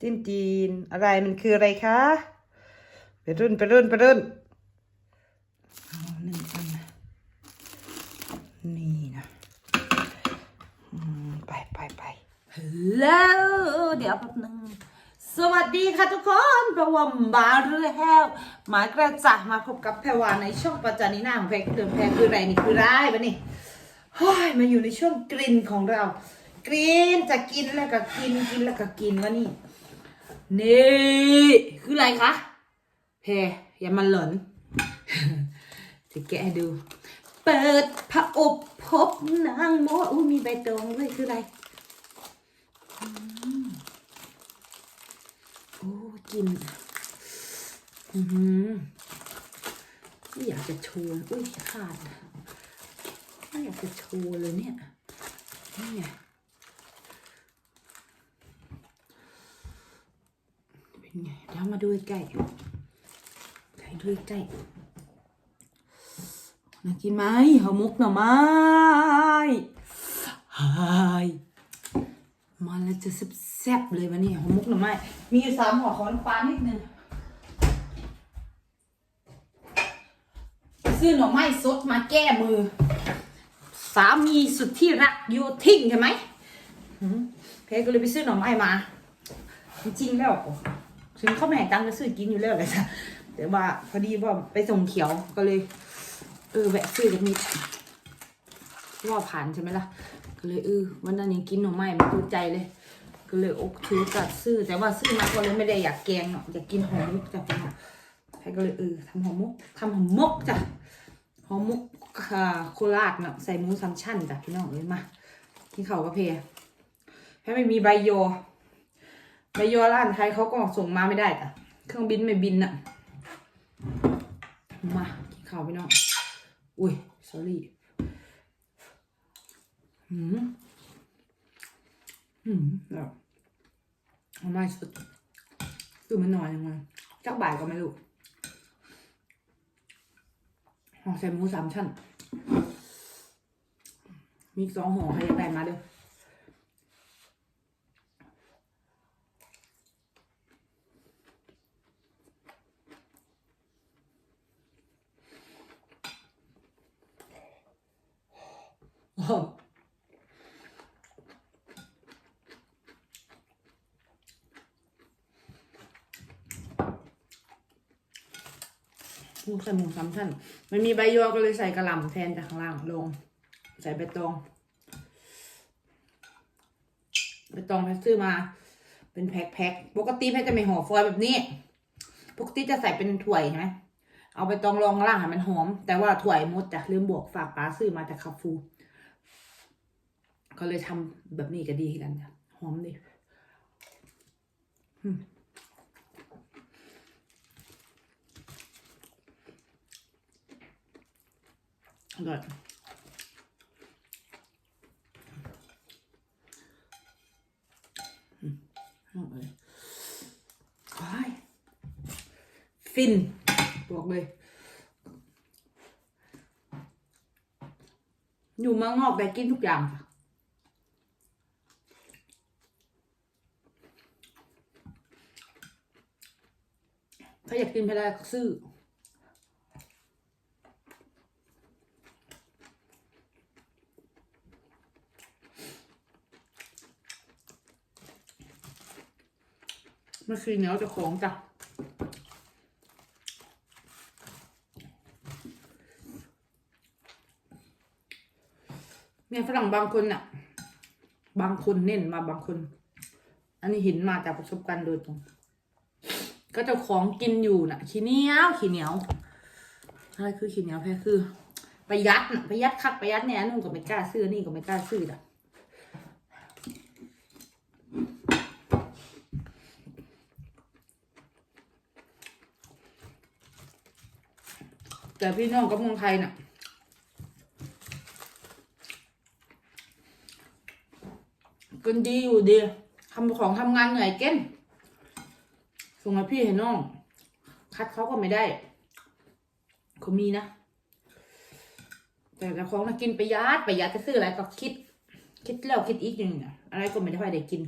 ติ้นจีนอะไรมันคืออะไรคะไปรุ่นไปรุ่นไปรุ่นเอาหนึ่งอันนะนี่นะไปไปไปแล้วเดี๋ยวแป๊บนึงสวัสดีค่ะทุกคนประวมบาร์เรือแฮวหมายกระจ่ามาพบกับแพรวาในช่องประจานีหน้าของแพรเดิมแพรคืออะไรนี่คือไร้ายปะนี่เฮ้ยมาอยู่ในช่วงกลิ่นของเรา กลิ่นจะกินแล้วก็กินกินแล้วก็กินวะนี่ นี่คืออะไรคะแพรอย่ามาหลอนจะแกะให้ดู เปิดพระอบพบนางโมอุ้ยมีใบตองด้วยคืออะไรโอ้กินอือหือไม่อยากจะโชว์อุ้ยขาดไม่อยากจะโชว์เลยเนี่ยนี่ไง เป็นไงเดี๋ยวมาดูใกล้ใกล้ดูใกล้น่ากินไหมหอมมุกหน่อไม้ฮายมาแล้วจะแซ่บๆเลยวันนี้หอมมุกหน่อไม้มีอยู่สามห่อขอน้ำปลานิดนึงซื้อหน่อไม้สดมาแก้มือ สามีสุดที่รักโยทิ้งใช่ไหมเพก็เลยไปซื้อหน่อไม้มา จริงแล้ว ถึงเขาไม่ให้ตังค์ก็ซื้อกินอยู่แล้วเลยจ้ะแต่ว่าพอดีว่าไปส่งเขียวก็เลย เออแวะซื้อจากนิดว่าผ่านใช่ไหมล่ะ ก็เลยเออวันนั้นยังกินหน่อไม้ไม่ถูกใจเลย ก็เลยอกถือกัดซื้อ แต่ว่าซื้อมาก็เลยไม่ได้อยากแกงเนาะอยากกินหอมมุกจ้ะพี่น้องใครก็เลยเออทำหอมมุกทำหอมมุกจ้ะหอมมุกค่ะโคราชเนาะใส่หมูสามชั้นจ้ะพี่น้องเลยมากินข้าวกับเพให้ไม่มีใบโย ใบโยร้านไทยเขาก็ส่งมาไม่ได้จ้ะเครื่องบินไม่บินน่ะมากินข้าวพี่น้อง อุ้ย sorry หืมหืมแบบเอาไม่สุดคือมันนอนยังไงจักบ่ายก็ไม่รู้ห่อใส่หมูสามชั้น มีสองห่อใครอยากได้มาเด้อโอ้โห หมูใส่หมูสามชั้นมันมีใบยอก็เลยใส่กระหล่ำแทนจากข้างล่างลง ใส่ใบตองใบตองแพ็คซื้อมา เป็นแพ็คแพ็คปกติแพ็คจะไม่ห่อฟอยล์แบบนี้ ปกติจะใส่เป็นถ้วยใช่ไหมเอาไปตองรองล่างให้มันหอม แต่ว่าถ้วยมดจ้ะลืมบวกฝากป้าซื้อมาจากคาฟูก็เลยทำแบบนี้ก็ดีกันจ้ะหอมดีอื มอร่อยอืมอร่อยว้ายฟินบอกเลย อยู่เมืองนอกแต่กินทุกอย่างค่ะถ้าอยากกินไปได้ซื้อ มันคือเหนียวจะของจ้ะเนี่ยฝรั่งบางคนน่ะ บางคนเน้นมาบางคน อันนี้เห็นมาจากประสบการณ์โดยตรง ก็จะของกินอยู่น่ะ ขี้เหนียวขี้เหนียวอะไรคือขี้เหนียวแพ้คือประหยัดน่ะประหยัดคักประหยัดเนี่ยนู่นก็ไม่กล้าซื้อนี่ก็ไม่กล้าซื้อจ้ะ แต่พี่น้องกับเมืองไทยน่ะกินดีอยู่ดีทำของทำงานเหนื่อยเก้นส่งให้พี่ให้น้อง คัดเขาก็ไม่ได้เขามีนะ แต่ละของมากินประหยัดประหยัดจะซื้ออะไรก็คิด คิดแล้วคิดอีกอย่างเนี่ยอะไรก็ไม่ได้ค่อยได้กิน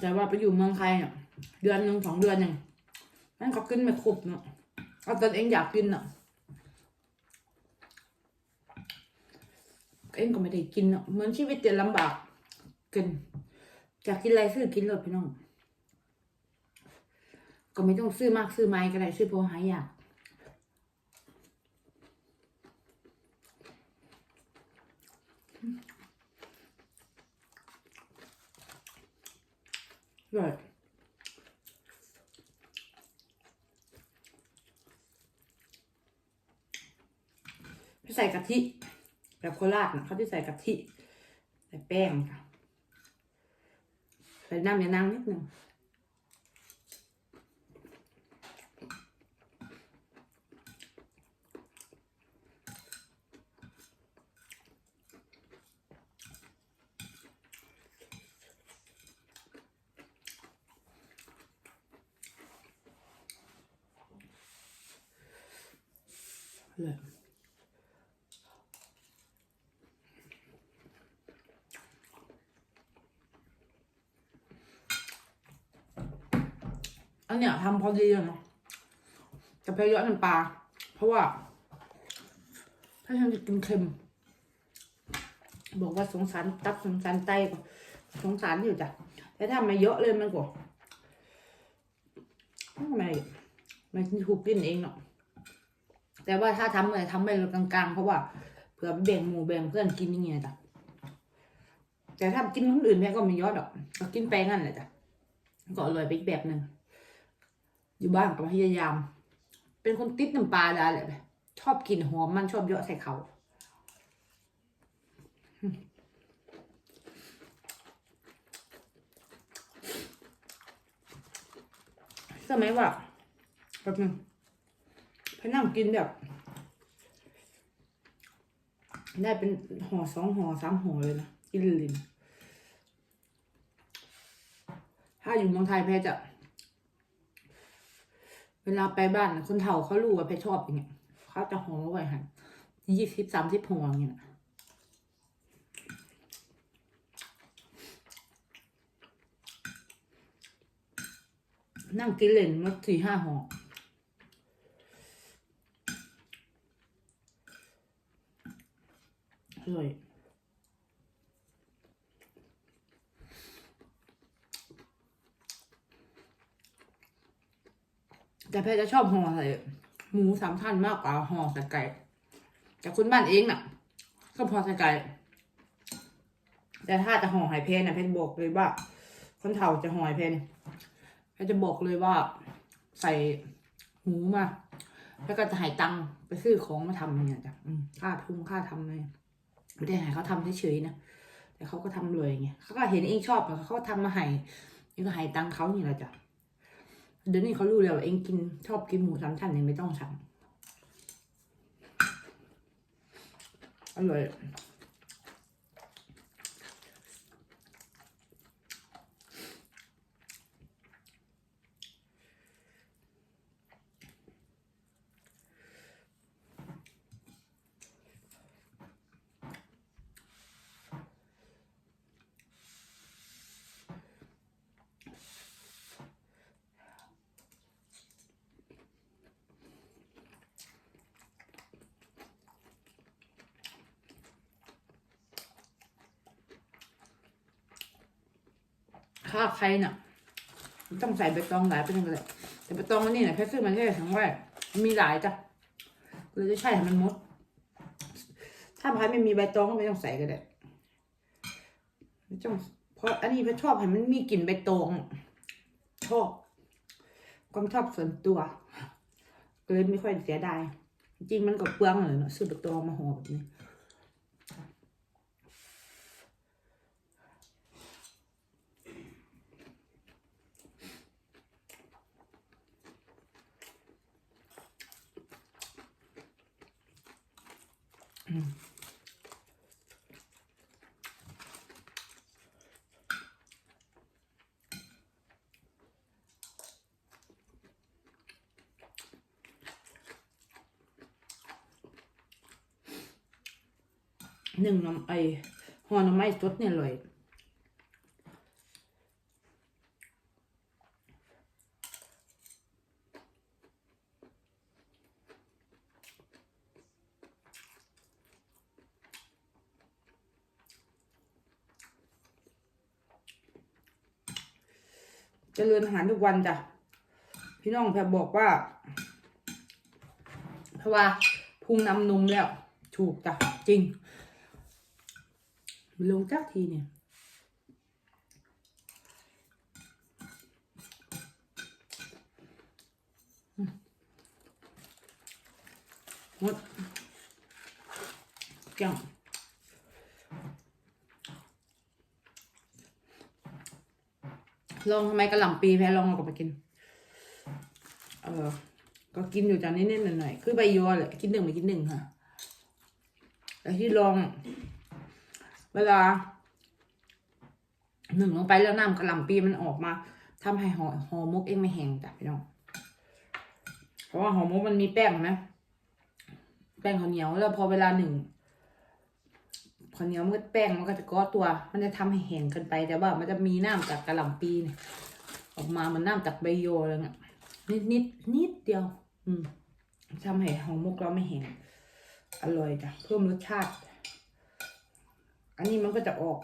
แต่ว่าไปอยู่เมืองไทยเนี่ยเดือนหนึ่งสองเดือนหนึ่ง นั่นก็กินไม่ครบเนาะเอาตอนเองอยากกินเนาะเองก็ไม่ได้กินเนาะเหมือนชีวิตเดียลำบากกินอยากกินอะไรซื้อกินเลยพี่น้อง ก็ไม่ต้องซื้อมากซื้อไม่ก็ได้ซื้อพราะหายอยาก Right. ใส่กะทิ แบบโคราชนะเขาที่ใส่กะทิ ใส่แป้งค่ะใส่น้ำยานางนิดหนึ่งเลยันเนี้ยทำพอดีเลยเนาะจะพยายามน้ำปลาเพราะว่า ถ้าฉันจะกินเค็ม บอกว่าสงสารตับสงสารไตก็สงสารอยู่จ้ะแต่ถ้ามาเยอะเลยมันก็ทำไมมันถูกกินเองเนาะแต่ว่าถ้าทำอะไรทำไปกลางๆ เพราะว่าเผื่อแบ่งหมู่แบ่งเพื่อนกินย่างเงี้ยจ้ะแต่ถ้ากินคนอื่นแม่ก็ไม่ยอะดอกก็กินไปงั้นแหละจ้ะก็อร่อยไปอีกแบบหนึ่ง อยู่บ้านก็พยายาม เป็นคนติดน้ำปลาได้เลยชอบกินหอมมันชอบเยอะใส่เขาสมัยว่าแป๊บนึงไปนั่งกินแบบ ได้เป็นห่อสองห่อสามห่อเลยนะกินลินถ้าอยู่เมืองไทยแพทย์จะ เวลาไปบ้านคนเฒ่าเขารู้ว่าเพชรชอบอย่างเงี้ยเขาจะห่อไว้ให้ยี่สิบสามสิบห่ออย่างเงี้ยนั่งกินเล่นมาสี่ห้าห่ออร่อย แต่เพชรจะชอบห่อใส่หมูสามชั้นมากกว่าห่อใส่ไก่แต่คนบ้านเองน่ะก็พอใส่ไก่แต่ถ้าจะห่อไห่เพนนะเพชรบอกเลยว่า คนเฒ่าจะห่อไห่เพนเพชรจะบอกเลยว่า ใส่หมูมาแล้วก็จะหายตังค์ไปซื้อของมาทำเนี่ยจ้ะค่าทุงค่าทำเลยไม่ได้หายเขาทำเฉยๆนะแต่เขาก็ทำเลยไงเขาก็เห็นเองชอบเขาทำมาให้เองก็หายตังค์เขานี่แหละจ้ะ เดี๋ยวนี้เขารู้แล้วเองกินชอบกินหมูสามชั้นเองไม่ต้องสั่งอร่อย ถ้าใครน่ะต้องใส่ใบตองหลายเป็นยังไงแต่ใบตองอันนี่น่ะแค่ซื้อมาแค่ครั้งแรกมีหลายจ้ะเลยจะใช่ให้มันมด ถ้าใครไม่มีใบตองก็ไม่ต้องใส่ก็ได้ไม่ต้องเพราะอันนี้พระชอบให้มันมีกลิ่นใบตองชอบความชอบส่วนตัวเลยไม่ค่อยเสียดายจริงมันก็เปลืองเลยเนาะซื้อใบตองมาห่อแบบนี้ หนึ่งน้ำไอห่อน้ำไม้สดเนี่ยอร่อย เจริญอาหารทุกวันจ้ะ พี่น้องแพรบอกว่า เพราะว่าพุงน้ำนมแล้ว ถูกจ้ะ จริง ลงจักทีเนี่ยหมดเกี่ยง ลองทำไมกระหล่ำปีแพ้ลองเอากลับไปกิน เออ ก็กินอยู่จานนิดๆหน่อยๆคือใบยอแหละกินหนึ่งไม่กินหนึ่งค่ะแต่ที่ลอง เวลาหนึ่งลงไปแล้วน้ำกระหล่ำปีมันออกมาทำให้ห่อหอมกเองไม่แห้งจ้ะพี่น้อง เพราะว่าห่อมกมันมีแป้งนะ แป้งข้าวเหนียวแล้วพอเวลาหนึ่ง ข้าวเหนียวมันก็แป้งมันก็จะก้อตัว มันจะทำให้แห้งเกินไป แต่ว่ามันจะมีน้ำจากกระหล่ำปีเนี่ยออกมามันน้ำจากใบโยอะไรเงี้ยนิดนิดนิดเดียว อืมทำให้ห่อหมกเราไม่แห้งอร่อยจ้ะเพิ่มรสชาติ อันนี้มันก็จะออก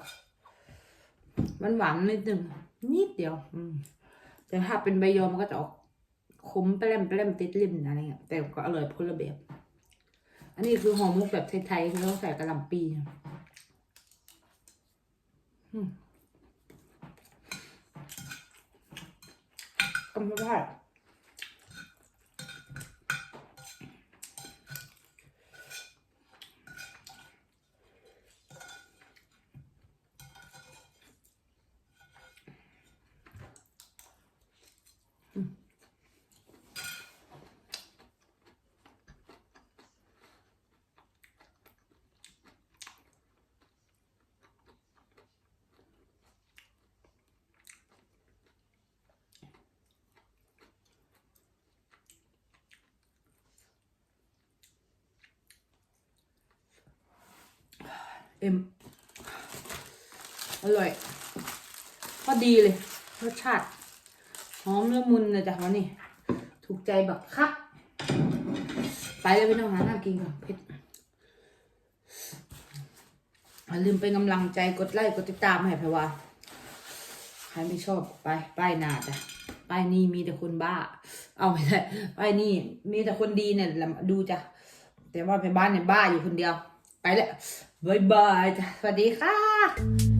หวานหวานนิดหนึ่งนิดเดียว อืมแต่ถ้าเป็นใบโยมันก็จะออกขมแปร่มแปร่มติดลิ้นอะไรเงี้ยแต่ก็อร่อยคนละแบบ อันนี้คือห่อหมกแบบไทยๆคือต้องใส่กระหล่ำปีอืม กำลั เอ็มอร่อยพอดีเลยรสชาติหอมละมุนเลยจ้ะวันนี้ถูกใจแบบคักไปเลยพี่น้องหาน้ำกินก่อนเผ็ดอย่าลืมเป็นกำลังใจกดไลค์กดติดตามให้เพราะว่าใครไม่ชอบไปป้ายหนาจ้ะป้ายนี้มีแต่คนบ้า เอาไม่ได้ป้ายนี้มีแต่คนดีเนี่ยแหละดูจ้ะแต่ว่าไปบ้านเนี่ยบ้าอยู่คนเดียว ไปแล้ว บายบายสวัสดีค่ะ